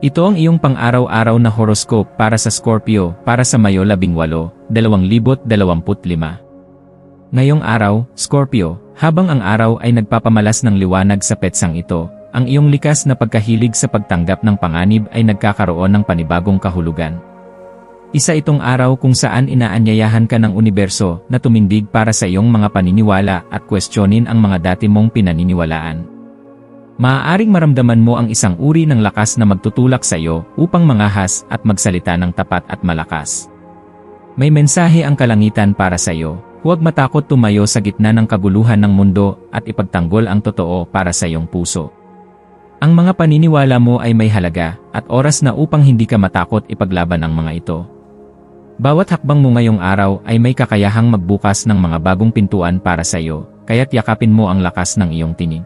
Ito ang iyong pang-araw-araw na horoscope para sa Scorpio para sa Mayo 18, 2025. Ngayong araw, Scorpio, habang ang araw ay nagpapamalas ng liwanag sa petsang ito, ang iyong likas na pagkahilig sa pagtanggap ng panganib ay nagkakaroon ng panibagong kahulugan. Isa itong araw kung saan inaanyayahan ka ng universo na tumindig para sa iyong mga paniniwala at kwestiyonin ang mga dati mong pinaniniwalaan. Maaaring maramdaman mo ang isang uri ng lakas na magtutulak sa iyo upang mangahas at magsalita ng tapat at malakas. May mensahe ang kalangitan para sa iyo. Huwag matakot tumayo sa gitna ng kaguluhan ng mundo at ipagtanggol ang totoo para sa iyong puso. Ang mga paniniwala mo ay may halaga at oras na upang hindi ka matakot ipaglaban ang mga ito. Bawat hakbang mo ngayong araw ay may kakayahang magbukas ng mga bagong pintuan para sa iyo, kaya't yakapin mo ang lakas ng iyong tinig.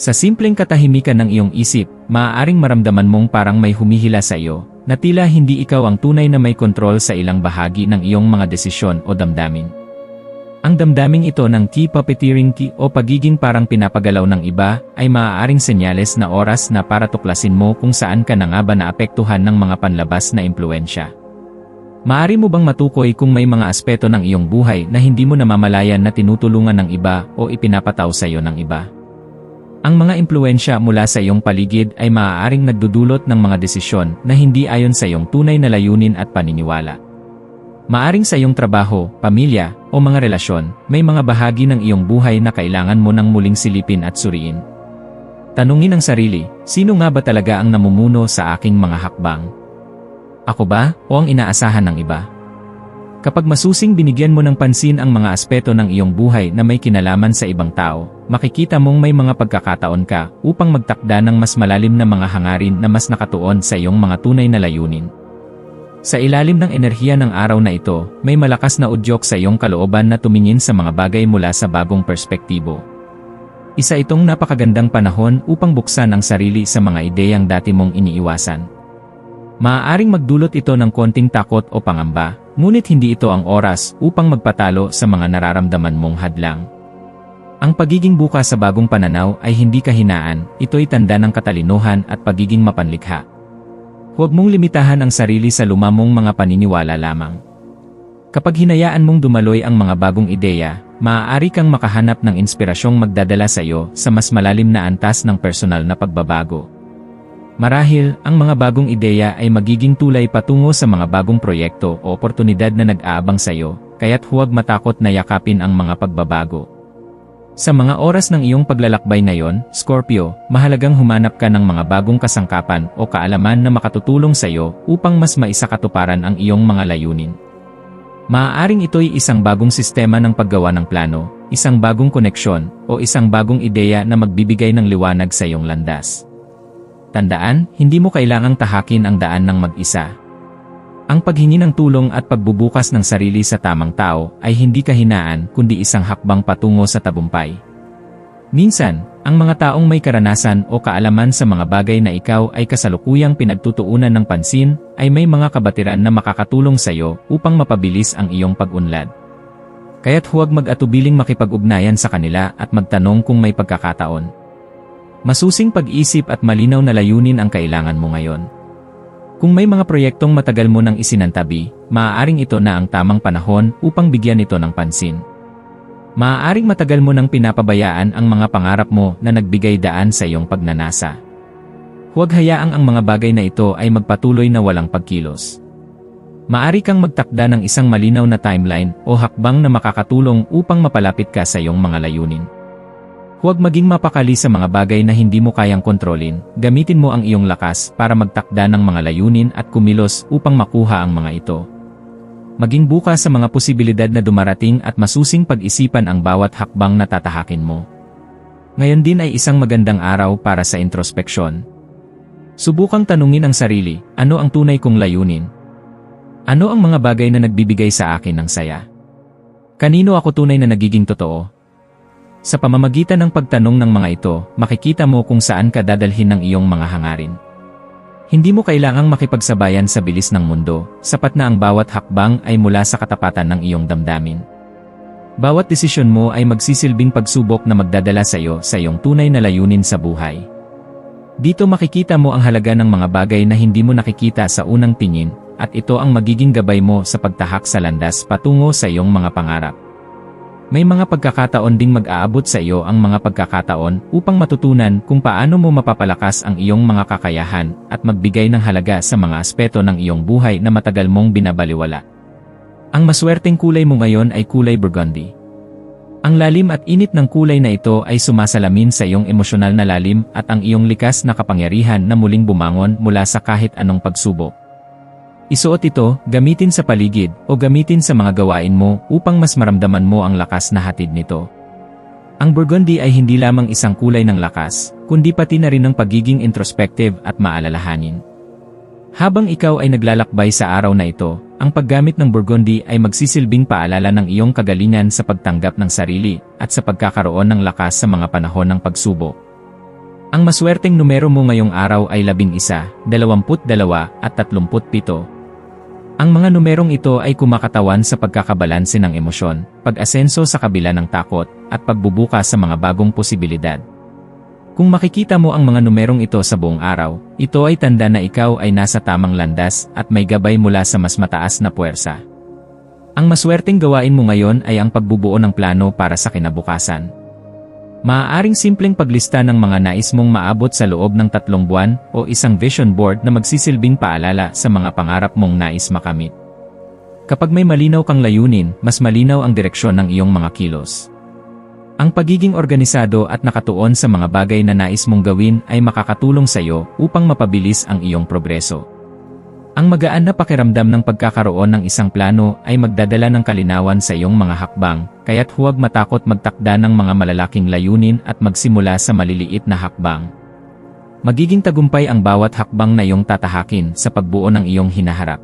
Sa simpleng katahimikan ng iyong isip, maaaring maramdaman mong parang may humihila sa iyo, na tila hindi ikaw ang tunay na may kontrol sa ilang bahagi ng iyong mga desisyon o damdamin. Ang damdaming ito ng key puppeteering key o pagiging parang pinapagalaw ng iba ay maaaring senyales na oras na para tuklasin mo kung saan ka na nga ba naapektuhan ng mga panlabas na impluensya. Maari mo bang matukoy kung may mga aspeto ng iyong buhay na hindi mo namamalayan na tinutulungan ng iba o ipinapataw sa iyo ng iba? Ang mga impluensya mula sa iyong paligid ay maaaring nagdudulot ng mga desisyon na hindi ayon sa iyong tunay na layunin at paniniwala. Maaring sa iyong trabaho, pamilya, o mga relasyon, may mga bahagi ng iyong buhay na kailangan mo nang muling silipin at suriin. Tanungin ang sarili, sino nga ba talaga ang namumuno sa aking mga hakbang? Ako ba, o ang inaasahan ng iba? Kapag masusing binigyan mo ng pansin ang mga aspeto ng iyong buhay na may kinalaman sa ibang tao, makikita mong may mga pagkakataon ka upang magtakda ng mas malalim na mga hangarin na mas nakatuon sa iyong mga tunay na layunin. Sa ilalim ng enerhiya ng araw na ito, may malakas na udyok sa iyong kalooban na tumingin sa mga bagay mula sa bagong perspektibo. Isa itong napakagandang panahon upang buksan ang sarili sa mga ideyang dati mong iniiwasan. Maaaring magdulot ito ng konting takot o pangamba, Ngunit hindi ito ang oras upang magpatalo sa mga nararamdaman mong hadlang. Ang pagiging bukas sa bagong pananaw ay hindi kahinaan, ito'y tanda ng katalinuhan at pagiging mapanlikha. Huwag mong limitahan ang sarili sa lumamong mga paniniwala lamang. Kapag hinayaan mong dumaloy ang mga bagong ideya, maaari kang makahanap ng inspirasyong magdadala sa iyo sa mas malalim na antas ng personal na pagbabago. Marahil, ang mga bagong ideya ay magiging tulay patungo sa mga bagong proyekto o oportunidad na nag-aabang sa iyo, kaya't huwag matakot na yakapin ang mga pagbabago. Sa mga oras ng iyong paglalakbay ngayon, Scorpio, mahalagang humanap ka ng mga bagong kasangkapan o kaalaman na makatutulong sa iyo upang mas maisakatuparan ang iyong mga layunin. Maaaring ito'y isang bagong sistema ng paggawa ng plano, isang bagong koneksyon, o isang bagong ideya na magbibigay ng liwanag sa iyong landas. Tandaan, hindi mo kailangang tahakin ang daan ng mag-isa. Ang paghingi ng tulong at pagbubukas ng sarili sa tamang tao ay hindi kahinaan kundi isang hakbang patungo sa tabumpay. Minsan, ang mga taong may karanasan o kaalaman sa mga bagay na ikaw ay kasalukuyang pinagtutuunan ng pansin ay may mga kabatiran na makakatulong sa iyo upang mapabilis ang iyong pag-unlad. Kaya't huwag mag-atubiling makipag-ugnayan sa kanila at magtanong kung may pagkakataon. Masusing pag-isip at malinaw na layunin ang kailangan mo ngayon. Kung may mga proyektong matagal mo nang isinantabi, maaaring ito na ang tamang panahon upang bigyan ito ng pansin. Maaaring matagal mo nang pinapabayaan ang mga pangarap mo na nagbigay daan sa iyong pagnanasa. Huwag hayaang ang mga bagay na ito ay magpatuloy na walang pagkilos. Maari kang magtakda ng isang malinaw na timeline o hakbang na makakatulong upang mapalapit ka sa iyong mga layunin. Huwag maging mapakali sa mga bagay na hindi mo kayang kontrolin, gamitin mo ang iyong lakas para magtakda ng mga layunin at kumilos upang makuha ang mga ito. Maging bukas sa mga posibilidad na dumarating at masusing pag-isipan ang bawat hakbang na tatahakin mo. Ngayon din ay isang magandang araw para sa introspeksyon. Subukang tanungin ang sarili, ano ang tunay kong layunin? Ano ang mga bagay na nagbibigay sa akin ng saya? Kanino ako tunay na nagiging totoo? Sa pamamagitan ng pagtanong ng mga ito, makikita mo kung saan ka dadalhin ng iyong mga hangarin. Hindi mo kailangang makipagsabayan sa bilis ng mundo, sapat na ang bawat hakbang ay mula sa katapatan ng iyong damdamin. Bawat desisyon mo ay magsisilbing pagsubok na magdadala sa iyo sa iyong tunay na layunin sa buhay. Dito makikita mo ang halaga ng mga bagay na hindi mo nakikita sa unang tingin, at ito ang magiging gabay mo sa pagtahak sa landas patungo sa iyong mga pangarap. May mga pagkakataon ding mag-aabot sa iyo ang mga pagkakataon upang matutunan kung paano mo mapapalakas ang iyong mga kakayahan at magbigay ng halaga sa mga aspeto ng iyong buhay na matagal mong binabaliwala. Ang maswerteng kulay mo ngayon ay kulay burgundy. Ang lalim at init ng kulay na ito ay sumasalamin sa iyong emosyonal na lalim at ang iyong likas na kapangyarihan na muling bumangon mula sa kahit anong pagsubok. Isuot ito, gamitin sa paligid, o gamitin sa mga gawain mo upang mas maramdaman mo ang lakas na hatid nito. Ang burgundy ay hindi lamang isang kulay ng lakas, kundi pati na rin ng pagiging introspective at maalalahanin. Habang ikaw ay naglalakbay sa araw na ito, ang paggamit ng Burgundy ay magsisilbing paalala ng iyong kagalingan sa pagtanggap ng sarili at sa pagkakaroon ng lakas sa mga panahon ng pagsubok. Ang maswerteng numero mo ngayong araw ay 11, 22 at 37. Ang mga numerong ito ay kumakatawan sa pagkakabalanse ng emosyon, pag-asenso sa kabila ng takot, at pagbubukas sa mga bagong posibilidad. Kung makikita mo ang mga numerong ito sa buong araw, ito ay tanda na ikaw ay nasa tamang landas at may gabay mula sa mas mataas na puwersa. Ang maswerteng gawain mo ngayon ay ang pagbubuo ng plano para sa kinabukasan. Maaaring simpleng paglista ng mga nais mong maabot sa loob ng tatlong buwan o isang vision board na magsisilbing paalala sa mga pangarap mong nais makamit. Kapag may malinaw kang layunin, mas malinaw ang direksyon ng iyong mga kilos. Ang pagiging organisado at nakatuon sa mga bagay na nais mong gawin ay makakatulong sa iyo upang mapabilis ang iyong progreso. Ang magaan na pakiramdam ng pagkakaroon ng isang plano ay magdadala ng kalinawan sa iyong mga hakbang, kaya't huwag matakot magtakda ng mga malalaking layunin at magsimula sa maliliit na hakbang. Magiging tagumpay ang bawat hakbang na iyong tatahakin sa pagbuo ng iyong hinaharap.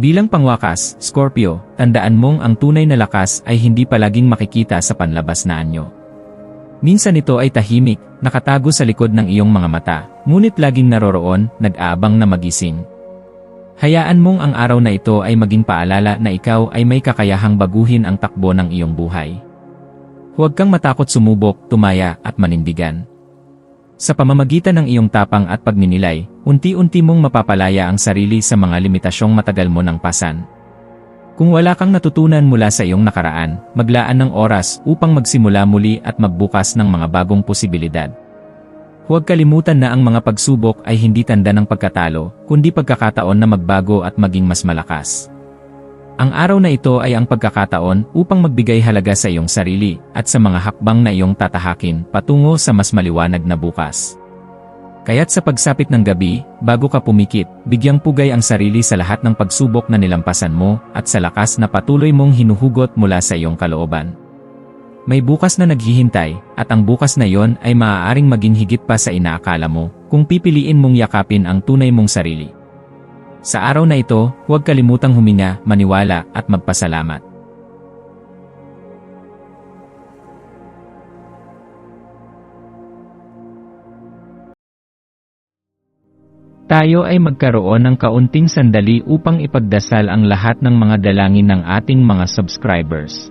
Bilang pangwakas, Scorpio, tandaan mong ang tunay na lakas ay hindi palaging makikita sa panlabas na anyo. Minsan ito ay tahimik, nakatago sa likod ng iyong mga mata, ngunit laging naroroon, nag-aabang na magising. Hayaan mong ang araw na ito ay maging paalala na ikaw ay may kakayahang baguhin ang takbo ng iyong buhay. Huwag kang matakot sumubok, tumaya, at manindigan. Sa pamamagitan ng iyong tapang at pagninilay, unti-unti mong mapapalaya ang sarili sa mga limitasyong matagal mo ng pasan. Kung wala kang natutunan mula sa iyong nakaraan, maglaan ng oras upang magsimula muli at magbukas ng mga bagong posibilidad. Huwag kalimutan na ang mga pagsubok ay hindi tanda ng pagkatalo, kundi pagkakataon na magbago at maging mas malakas. Ang araw na ito ay ang pagkakataon upang magbigay halaga sa iyong sarili at sa mga hakbang na iyong tatahakin patungo sa mas maliwanag na bukas. Kaya't sa pagsapit ng gabi, bago ka pumikit, bigyang pugay ang sarili sa lahat ng pagsubok na nilampasan mo at sa lakas na patuloy mong hinuhugot mula sa iyong kalooban. May bukas na naghihintay, at ang bukas na yon ay maaaring maging higit pa sa inaakala mo kung pipiliin mong yakapin ang tunay mong sarili. Sa araw na ito, huwag kalimutang huminga, maniwala, at magpasalamat. Tayo ay magkaroon ng kaunting sandali upang ipagdasal ang lahat ng mga dalangin ng ating mga subscribers,